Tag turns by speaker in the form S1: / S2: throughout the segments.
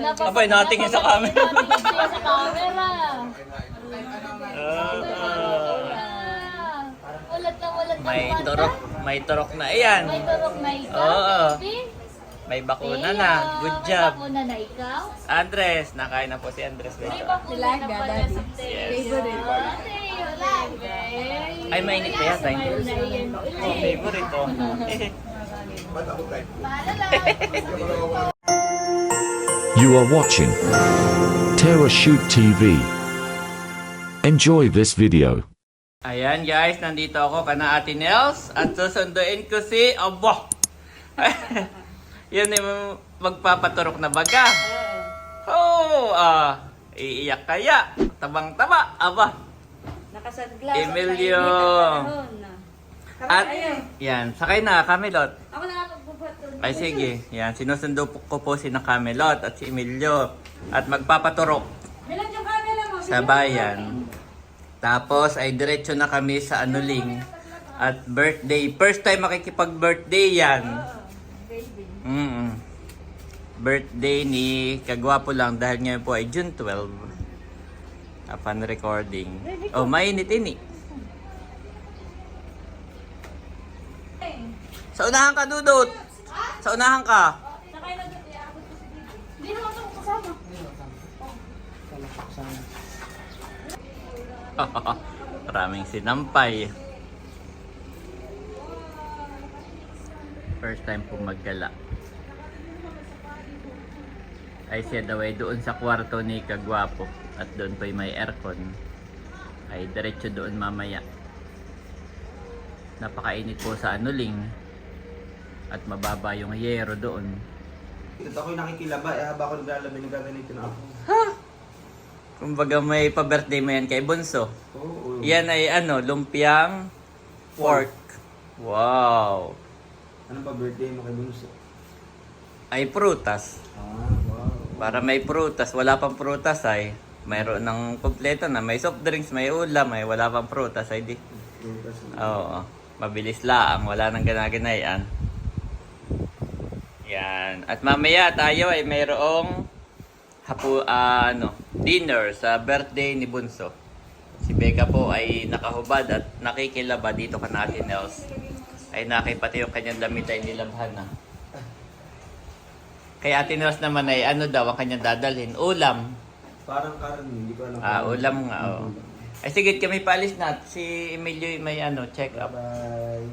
S1: Abay, natingin sa camera.
S2: Sa camera.
S1: Ah,
S2: Ulat na ulat
S1: may turok, may turok na. Ayan.
S2: May turok na ikaw,
S1: Oo. May bakuna na. Good
S2: May
S1: job.
S2: bakuna na ikaw.
S1: Andres, nakain na po si Andres.
S2: May
S1: Beto.
S2: bakuna na pala sa
S1: Yes.
S2: favorite.
S1: Ay, mainit pa yata.
S2: Na yan.
S1: Oh, favorite oh.
S2: Bahala lang.
S3: You are watching Terra Shoot TV. Enjoy this video.
S1: Ayan guys, nandito ako kana Ate Nels at susunduin ko si Abo. Yun yung magpapaturok na baga. Oh, ah, iiyak kaya. Tabang-taba, aba.
S4: Nakasunglass.
S1: Emilio. At, yan, sakay na, Camelot.
S4: Ako na
S1: Ay sige, yan, sinusundo po- ko po si na Camelot at si Emilio. At magpapaturok
S4: Bilang yung camera mo.
S1: sa bayan. Tapos ay diretso na kami sa Anuling at birthday. First time makikipag-birthday yan. Mm Birthday ni Kagwapo lang dahil ngayon po ay June 12. Upon recording. Oh, mainit ini. Sa unahan ka, Dudut. Sa unahan ka.
S2: Hindi naman ako kasama.
S1: Maraming sinampay. First time po maggala. Ay siya daw ay doon sa kwarto ni Kagwapo at doon pa may aircon. Ay diretso doon mamaya. Napakainit po sa anuling at mababa yung yero doon.
S5: Ito ako'y nakikilaba, eh habang ako naglalaba, nagaganito na ako.
S1: Kumbaga may pa-birthday mo yan kay Bunso.
S5: Oo.
S1: Yan ay ano, lumpiang pork. Wow!
S5: Ano pa birthday mo kay Bunso?
S1: Ay prutas.
S5: Ah, wow.
S1: Para may prutas, wala pang prutas ay mayroon ng kompleto na may soft drinks, may ulam, may wala pang prutas ay di.
S5: Prutas.
S1: Oo, mabilis lang, wala nang ganaganayan. Yan. At mamaya tayo ay mayroong hapu, ah, ano, dinner sa birthday ni Bunso. Si Becca po ay nakahubad at nakikilaba dito ka natin, Nels. Ay nakipati yung kanyang damit ay nilabhan na. Kaya Ate Nels naman ay ano daw ang kanyang dadalhin? Ulam.
S5: Parang karon, hindi ko alam.
S1: Ah, ulam nga, oo. Ay sige, kami paalis na. Si Emilio ay may ano, check up.
S5: Bye.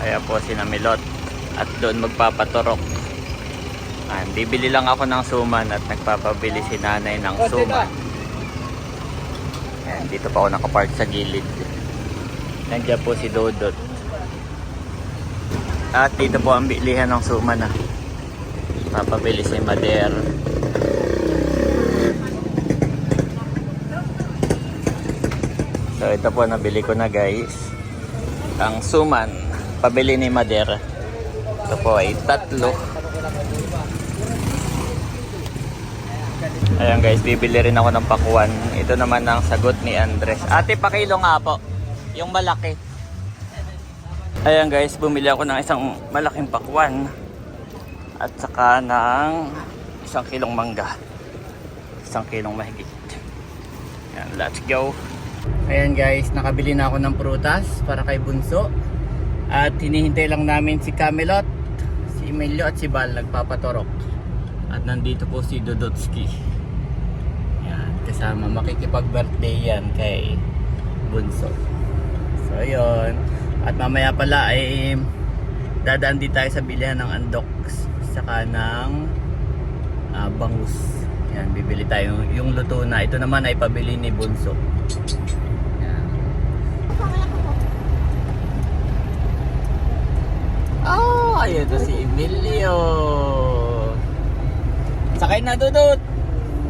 S1: Kaya po si Namilot. At doon magpapaturok. Ah, bibili lang ako ng suman at nagpapabili si nanay ng suman. Ayan, dito pa ako nakapark sa gilid. Nandiyan po si Dodot. At dito po ang bilihan ng suman na. Papabili si Mader. So ito po nabili ko na guys. Ang suman, pabili ni Mader. Ito po ay tatlo. Ayan guys, bibili rin ako ng pakuan. Ito naman ang sagot ni Andres. Ate, pakilo nga po. Yung malaki. Ayan guys, bumili ako ng isang malaking pakuan. At saka ng isang kilong mangga. Isang kilong mahigit. Ayan, let's go. Ayan guys, nakabili na ako ng prutas para kay Bunso. At hinihintay lang namin si Camelot, si Emilio at si Bal nagpapatorok. At nandito po si Dodotski. Yan, kasama makikipag-birthday yan kay Bunso. So yun. At mamaya pala ay dadaan din tayo sa bilihan ng Andox saka ng ah, bangus. Yan, bibili tayo yung luto na. Ito naman ay pabili ni Bunso. Yan. Oh, ayun to si Emilio. Sakay na, Dudut!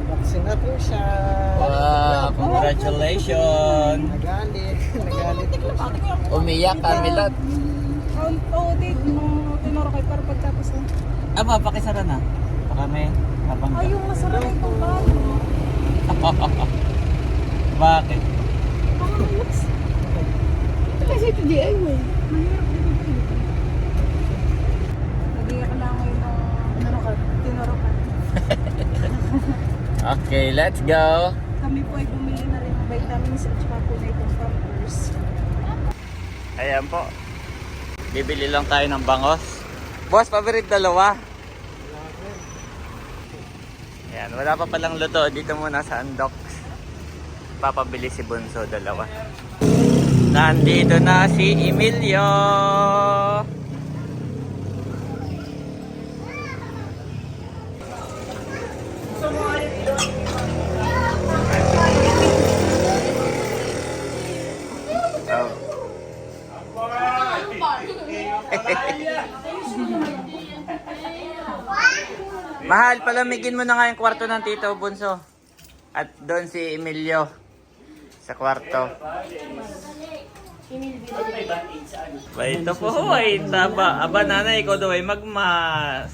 S6: Vaccine na po siya.
S1: Wow, congratulations!
S6: Nagalit. Nagalit po siya.
S1: Umiyak, Camilot.
S4: Ang audit mo, tinuro kay para pagtapos na.
S1: Ah, mapakisara na. Baka may habang
S4: Ay, yung masarap yung pangkano.
S1: Bakit?
S4: Pangayos. Kasi ito DIY. Mahirap din ito. Nagiging ka lang ngayon ng tinuro ka. Tinuro ka.
S1: Okay, let's go.
S4: Kami po ay bumili na rin ng vitamins at saka po na itong pampers.
S1: Ayan po. Bibili lang tayo ng bangos. Boss, paborit dalawa. Ayan, wala pa palang luto. Dito muna sa Andox. Papabili si Bunso dalawa. Nandito na si Emilio. Mahal, palamigin mo na nga yung kwarto ng Tito Bunso. At doon si Emilio sa kwarto. Ba ito po ay taba. Aba nanay, ikaw daw ay magmas.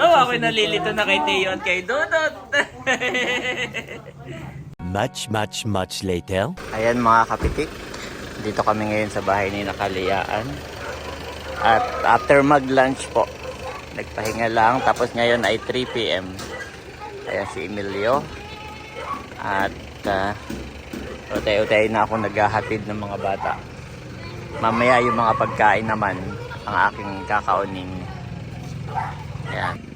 S1: Oh, ako'y nalilito na kay Teo at kay Dudot.
S7: Much, much, much later.
S1: Ayan mga kapitik. Dito kami ngayon sa bahay ni Nakaliyaan. At after mag-lunch po, nagpahinga lang. Tapos ngayon ay 3 p.m. Ayan si Emilio. At uh, utay-utay na ako naghahatid ng mga bata. Mamaya yung mga pagkain naman ang aking kakaunin. Ayan.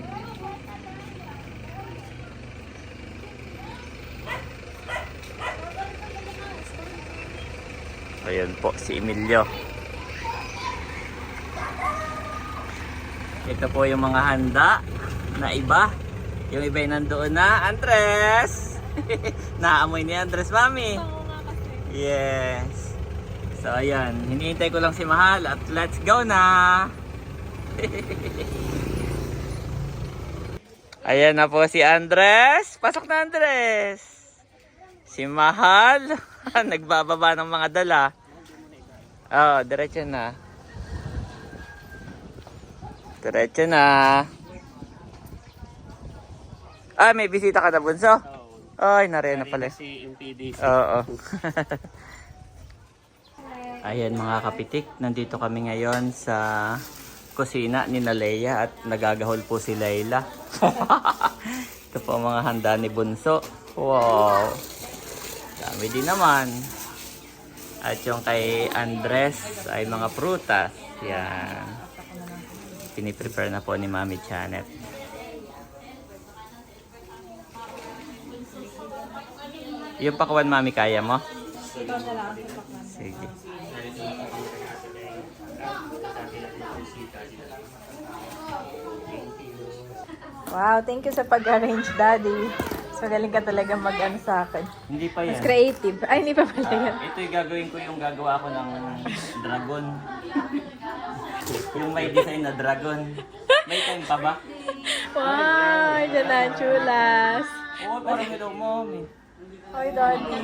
S1: Ayan po si Emilio. Ito po yung mga handa na iba. Yung iba yung nandoon na. Andres! Naamoy ni Andres, mami. Yes. So ayan, hinihintay ko lang si Mahal at let's go na! ayan na po si Andres. Pasok na Andres! Si Mahal, nagbababa ng mga dala. Oh, diretso na. Diretso na. Ah, may bisita ka na, Bunso? Ay, nariyan na pala.
S7: Si MPD.
S1: Oo. Ayan mga kapitik, nandito kami ngayon sa kusina ni Nalea at nagagahol po si Layla. Ito po mga handa ni Bunso. Wow! Dami din naman. At yung kay Andres ay mga prutas. Yan. Piniprepare na po ni Mami Janet. Yung pakwan Mami, kaya mo? Sige.
S2: Wow, thank you sa pag-arrange, Daddy. Mas magaling ka talaga mag-ano sa akin.
S1: Hindi pa yan.
S2: Mas creative. Ay, hindi pa pala yan.
S1: Ah, ito yung gagawin ko yung gagawa ko ng dragon. yung may design na dragon. May time pa ba?
S2: Wow, dyan na, chulas.
S1: Oo, parang hello mommy.
S2: Oy, Daddy.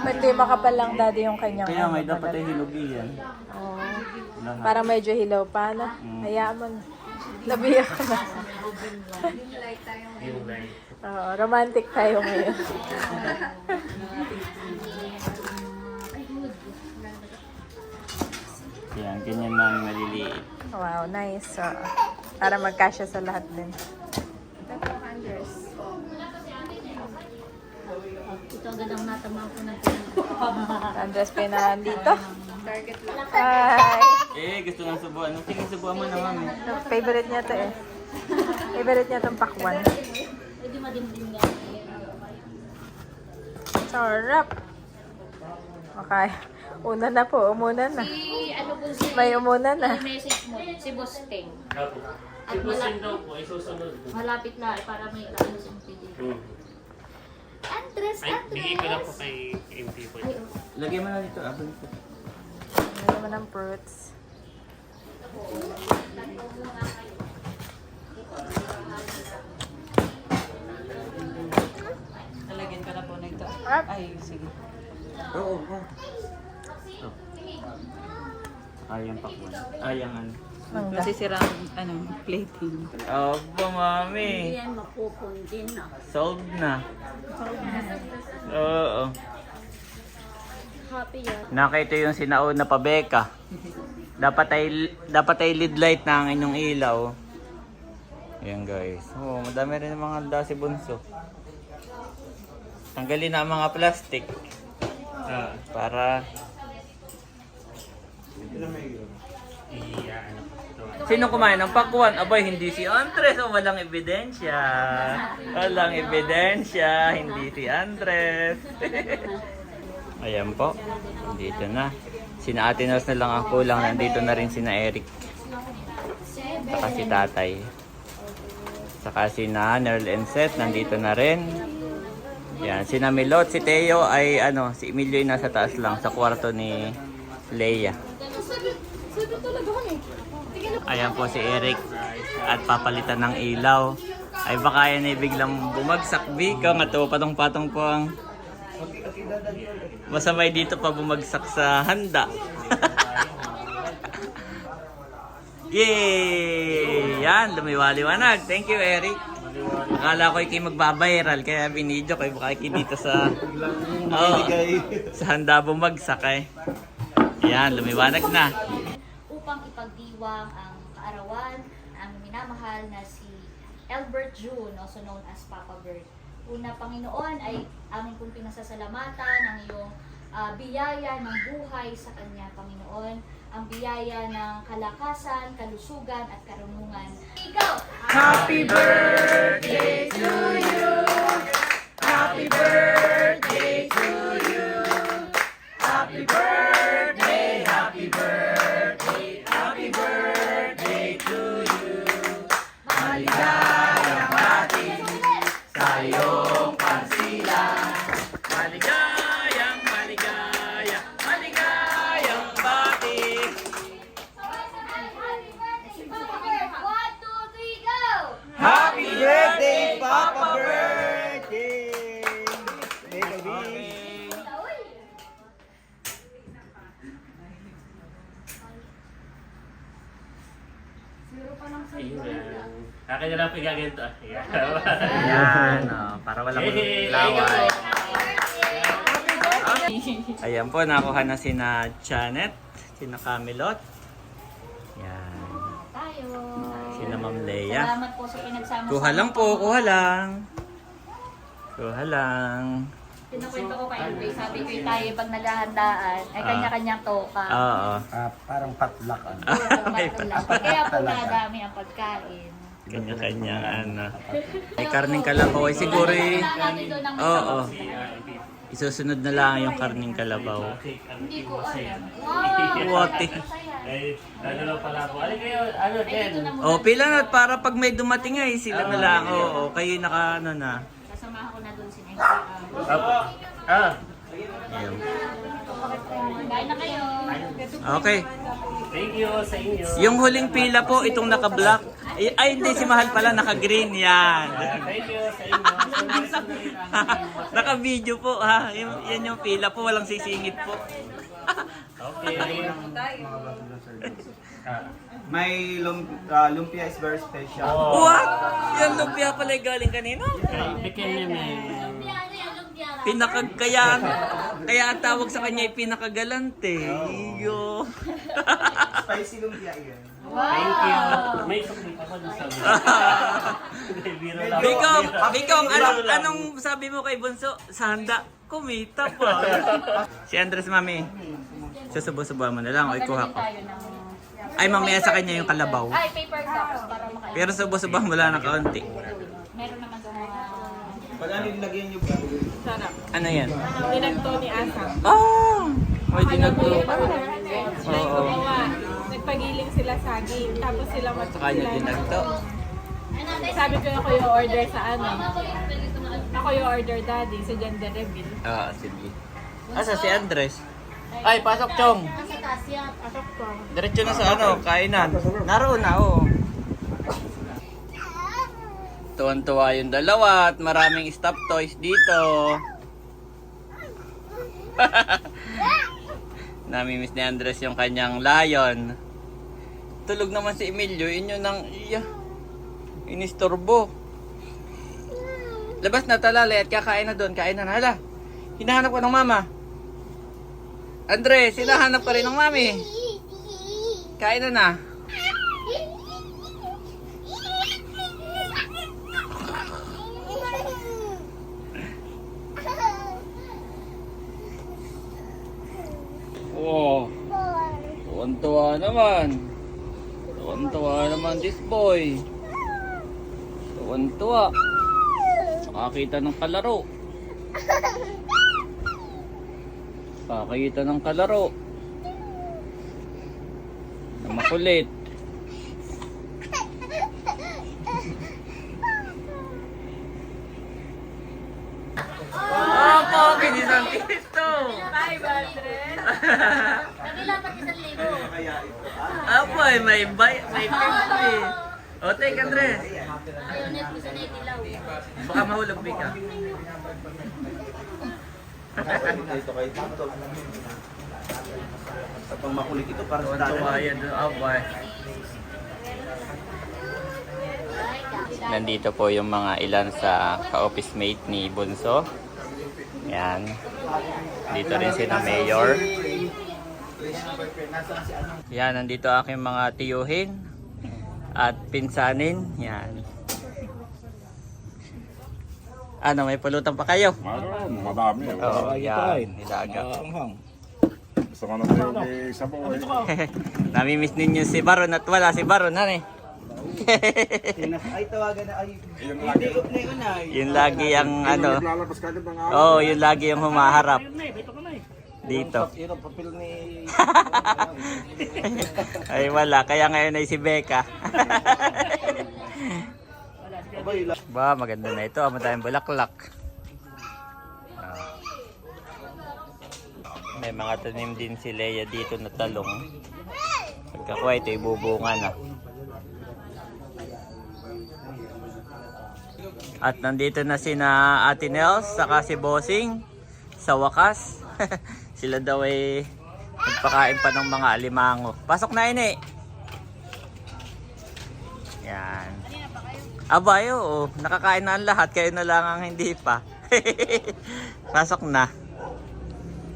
S2: Ba't di makapal lang, Daddy, yung kanyang
S1: Kaya may
S2: ano,
S1: dapat ay hilugi yan.
S2: Oo. Parang medyo hilaw pa, na. Hayaan mo na. Nabiyak ko na. Oo, romantic tayo ngayon.
S1: Yan, ganyan mami maliliit.
S2: Wow, nice. So, para magkasya sa lahat din.
S8: Ito agad ang natama ko na
S2: Andres pa na nandito. Hi!
S1: Eh, gusto nang subuan. Sige, subuan mo na mami.
S2: Favorite niya to eh. Favorite niya tong pakwan.
S8: Pwede madimdim yan.
S2: Sarap! Okay. Una na po, umuna na.
S8: Si ano po si
S2: May umuna na.
S8: message mo, si Bosteng. At malapit daw po, isusunod. Malapit na eh, para may kaano sa PD. Andres, Andres! Bigay ko lang po kay MP po. Ay, oh.
S1: Lagyan mo na dito. Abang ito.
S2: Naman ang fruits?
S4: Talagyan ka na po nito. Ay, sige.
S1: Oo, oo. Oh. Ayang pakwan. Ayang ano.
S2: Mangga.
S4: Masisira ang ano, plating.
S1: Opo, mami.
S8: Yan, mapupundi na.
S1: Solved na. Oo.
S8: Yan.
S1: Nakita yung sinaon na pabeka. Dapat ay dapat ay lead light na ang inyong ilaw. Ayan guys. Oh, madami rin mga handa Bunso. Tanggalin na ang mga plastic. Ah, para Sino kumain ng pakwan? Abay, hindi si Andres. O, walang ebidensya. Walang ebidensya. Hindi si Andres. Ayan po. Dito na. Sina Ate Nels na lang ang kulang. Nandito na rin sina Eric. Saka si Tatay. Saka si na Nerl and Seth. Nandito na rin. Yan. Sina Milot, si Teo ay ano, si Emilio ay nasa taas lang sa kwarto ni Leia. Ayan po si Eric at papalitan ng ilaw. Ay baka yan ay biglang bumagsak bika. Nga patong-patong po ang masamay dito pa bumagsak sa handa. Yay! Yan, lumiwaliwanag. Thank you, Eric. Akala ko ikay magbabiral kaya binidyo ko baka ikay dito sa oh, sa handa bumagsak eh. Yan, lumiwanag na.
S8: upang ipagdiwang ang kaarawan ang minamahal na si Albert June, also known as Papa Bird. Una, Panginoon, ay aming kong pinasasalamatan ang iyong ah, biyaya ng buhay sa Kanya, Panginoon. Ang biyaya ng kalakasan, kalusugan, at karunungan. Ikaw!
S1: Maligayang,
S7: Akin na lang pigaganto. Ayan.
S1: Ayan, oh, para walang
S7: Hey,
S1: laway. Ayan po, nakuha na sina Janet, sina Camilot. Yan.
S8: Tayo.
S1: Sina Ma'am Leia.
S8: Salamat po sa pinagsama
S1: Kuha lang po, kuha lang. Kuha lang.
S8: Pinukwento ko kay Andre, sabi ko yung tayo pag naghahandaan, ay kanya-kanyang toka.
S1: Oo.
S5: Ah, parang patulak ano.
S8: Kaya po nadami ang pagkain.
S1: Kanya-kanyang ano. May karning kalabaw ay siguro eh.
S8: Doon ng
S1: Oo. Isusunod na lang yung karning kalabaw.
S8: Hindi ko alam.
S7: Eh, ano lang pala po. Ano kayo, ano.
S1: Oh, pila na para pag may dumating ay sila na lang. Oo, kayo naka ano na.
S8: Sasamahan ko na doon si Nancy.
S7: Apo. Ah,
S1: Ayun.
S8: Na kayo.
S1: Okay.
S7: Thank you sa inyo.
S1: Yung huling pila po, itong naka-black. Ay, ay, hindi, si Mahal pala, naka-green. Yan.
S7: Thank you sa inyo.
S1: naka-video po, ha. Yung, yan yung pila po, walang sisingit po.
S7: Okay.
S5: May lum ah, lumpia is very special.
S7: Oh.
S1: What? Yan lumpia pala yung galing kanina.
S7: Okay, bikin niya may...
S8: Lumpia na yan, lumpia.
S1: Pinakag, kaya, ang tawag sa kanya ay pinakagalante. Iyo.
S5: Spicy lumpia yan.
S7: Thank you. May sukli pa ko doon sa Biro lang.
S1: Biko, Biko, anong, anong sabi mo kay Bunso? Sa handa, kumita pa. si Andres, mami. Susubo-subo mo na lang o ikuha ko. Ay, mamaya sa kanya yung kalabaw.
S8: Ay, paper cups para makain.
S1: Pero subo-subo mo lang ng kaunti.
S8: Meron naman sa mga...
S5: Pag ano nilagyan nyo ba?
S4: Sarap.
S1: Ano yan?
S4: Pinagto ni Asam.
S1: Oh! May dinagdo.
S4: May gumawa. Nagpagiling sila saging. Tapos sila
S1: Sa kanya
S4: magsilan.
S1: dinagdo.
S4: Sabi ko ako yung order sa ano. Ako yung order daddy sa gender reveal.
S1: Ah, sige. Asa si Andres? Ay, pasok chong.
S4: Pasok ko.
S1: Diretso na sa ano, kainan. Naroon na, oh. Tuwan-tuwa yung dalawa at maraming stop toys dito. Namimiss ni Andres yung kanyang lion. Tulog naman si Emilio, inyo nang iya. Inistorbo. Labas na talali at kakain na doon, kain na na. Hala, hinahanap ko ng mama. Andres, hinahanap ka rin ng mami. Kain na na. Tuwan-tuwa naman. Tuwan-tuwa naman this boy. Tuwan-tuwa. Nakakita ng kalaro. Nakakita ng kalaro. Na makulit. Oh, pogi ni San Cristo!
S4: 500.
S8: Kabila pag isang libo.
S1: Eh, may bay, may 50. O, take Andres.
S8: Ayaw mo sa netilaw.
S1: Baka mahulog ka.
S5: Ito kay Tito. Sa pang makulit ito, para sa daan.
S1: yan, abay. Nandito po yung mga ilan sa ka-office mate ni Bunso. Yan. Dito rin si na Mayor. Yan, nandito aking mga tiyuhin at pinsanin. Yan. Ano, may pulutan pa kayo?
S9: Meron, madami.
S1: Oo, yan. Nilaga.
S9: Gusto ko na tayo may sabaw eh.
S1: Namimiss ninyo si Baron at wala si Baron, ano eh.
S5: Ay, tawagan na. Ay,
S9: Yun lagi.
S5: yun
S1: lagi ang ano. Oh, yun lagi ang humaharap. Dito.
S5: Yun ang papel ni...
S1: Ay wala, kaya ngayon ay si Becca. Ba, maganda na ito. Madaming bulaklak. Ah. May mga tanim din si Leia dito na talong. Pagkakuha ito, ibubunga na. At nandito na si na Ate Nels, saka si Bossing. Sa wakas, sila daw ay nagpakain pa ng mga alimango. Pasok na ini. Yan. Abay, oo. Nakakain na ang lahat. Kayo na lang ang hindi pa. Pasok na.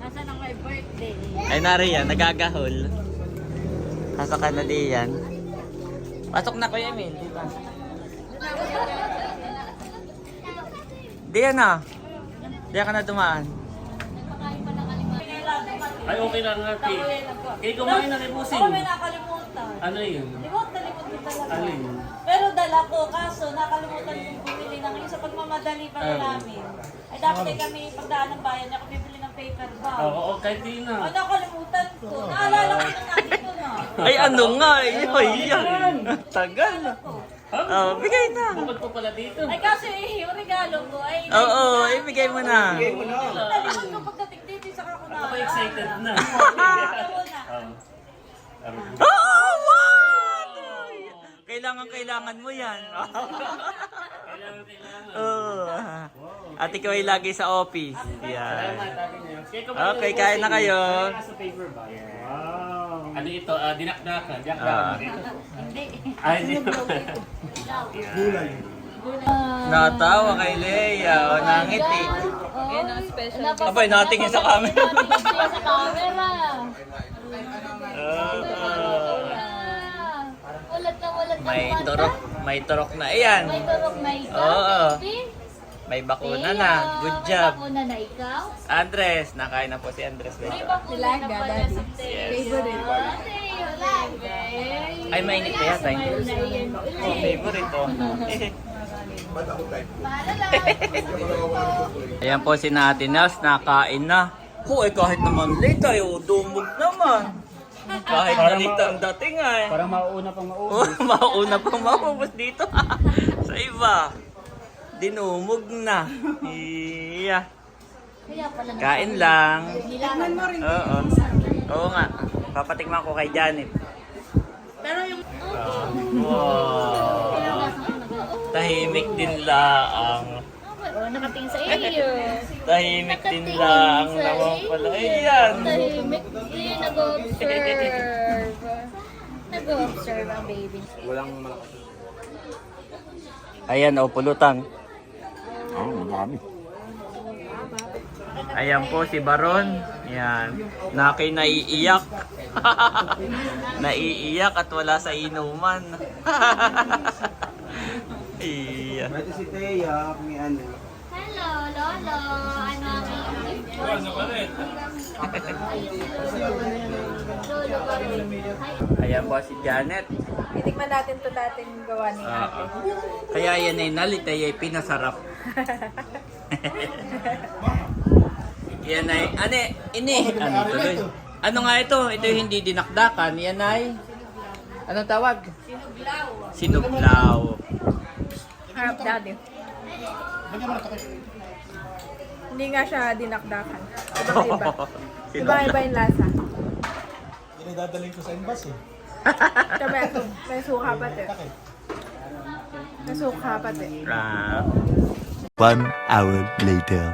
S4: Nasaan ang my birthday?
S1: Ay, nari yan. Nagagahol. Pasok ka na di yan. Pasok na, Kuya Emil. Dito. Di yan na. Di ka na dumaan.
S7: Ay, okay lang natin. Kaya kumain na rin pusing.
S4: Ako may nakalimutan.
S7: Ano yun?
S4: Limot na limot ko talaga.
S7: Ano yun?
S4: Pero dala ko, kaso nakalimutan kong bumili ng yung sa pagmamadali pa
S7: Ah.
S4: namin. Ay dapat ay kami pagdaan ng bayan, ako bibili ng paper bag.
S7: Oo, oo, kahit di
S4: Ay,
S7: na.
S4: nakalimutan ko. Naalala ko na nandito na.
S1: Ay, ano nga? Ay, yan. Tagal. Oh, bigay na.
S7: Bukod po pala dito.
S4: Ay kasi eh, yung regalo ko ay...
S1: Oo, oh, ibigay mo na.
S4: Nalimot ko pagdating
S7: Ako excited na.
S4: Na.
S7: Oo.
S1: Oh, wow! Kailangan, kailangan mo yan.
S7: Kailangan, kailangan.
S1: oh. At ikaw ay lagi sa office. Yan. Okay, kain na kayo.
S7: Ano ito? Ah, dinakdakan. Dinakdakan
S1: Ah.
S8: Hindi.
S7: Ay, hindi.
S1: Natawa kay Leia. O, nangiti.
S8: Yan ang special.
S1: Abay, natingin sa camera.
S8: sa camera.
S1: Ah.
S8: Ulat na ulat na
S1: may turok. May turok na. Ayan.
S8: May turok na ikaw.
S1: Oo. May bakuna na. Good job.
S8: May bakuna na ikaw.
S1: Andres. Nakain na po si Andres.
S8: May bakuna na pala sa
S1: Yes.
S8: favorite.
S1: Ay, mainit na yata. Oh, favorite oh. Ayan po si Nati Nels, nakain na. Po, eh, kahit naman late ay dumog naman. Kahit na late ang dating ay.
S7: Parang mauuna pang mauuna.
S1: Oh, mauna pang maubos dito. Sa iba. Dinumog na. Iya. Kain lang.
S8: Nilaman mo rin.
S1: Oo. Oo nga. Papatikman ko kay Janet.
S4: Pero yung...
S1: Wow. Tahimik din laang.
S8: Oh, nakatingin sa iyo.
S1: Tahimik din lang naman pala. Ayan.
S8: Tahimik. Eh, nag-observe. Nag-observe ang baby.
S1: Ayan, o pulutan.
S9: Ah, madami.
S1: Ayan po si Baron. Yan. Naki naiiyak. naiiyak at wala sa inuman. iya.
S5: Ito si Teya, may ano.
S8: Hello! Lolo, ano ang iyong.
S1: Ayan po si Janet.
S2: Titikman natin to dating gawa ni
S1: Ah,
S2: ate.
S1: kaya yan ay nalitay ay pinasarap. yan ay, ane, ini, ano tuloy? Ano nga ito? Ito yung hindi dinakdakan. Yan ay, anong tawag? Sinuglaw. Sinuglaw.
S2: Harap daddy. Hindi nga siya dinakdakan. Ibang iba. Ibang iba yung lasa.
S5: Dinadadaling ko sa imbas eh.
S2: Siya may, may suka pati. May suka pati.
S1: Ah.
S10: One hour later.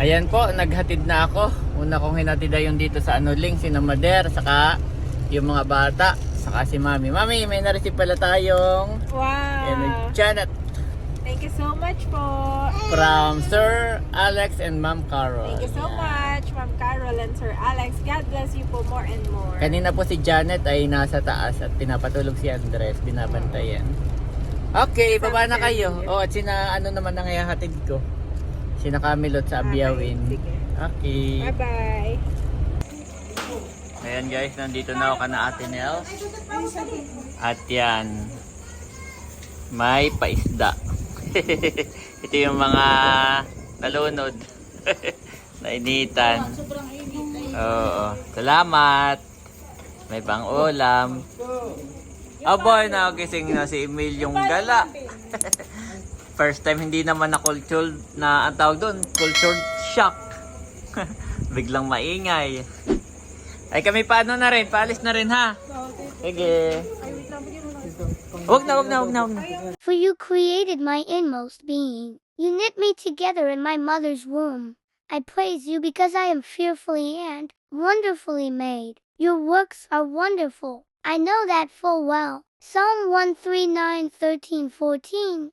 S1: Ayan po, naghatid na ako. Una kong hinatid ay yung dito sa Anuling, si Mader, saka yung mga bata, saka si Mami. Mami, may na-receive pala tayong
S2: Wow!
S1: uh, Janet
S2: Thank you so much po.
S1: from Sir Alex and Ma'am Carol.
S2: Thank you so much, Ma'am Carol and Sir Alex. God bless you po more and more.
S1: Kanina po si Janet ay nasa taas at pinapatulog si Andres, binabantayan. Okay, baba na kayo. Oh, at sina ano naman ang ihahatid ko? Sina Camilot sa Abiyawin.
S2: Sige.
S1: Okay.
S2: Bye-bye.
S1: Ayan guys, nandito na ako kana Ate Nels. At yan, may paisda. Ito yung mga nalunod. Nainitan. Oo. Salamat. May pang ulam. Aboy, nagising na si Emil yung gala. First time hindi naman na cultured na ang tawag doon, cultured shock. Biglang maingay. Ay kami paano na rin, paalis na rin ha. Sige. Wag na, wag na, wag na, wag na.
S11: For you created my inmost being. You knit me together in my mother's womb. I praise you because I am fearfully and wonderfully made. Your works are wonderful. I know that full well. Psalm 139, 13, 14.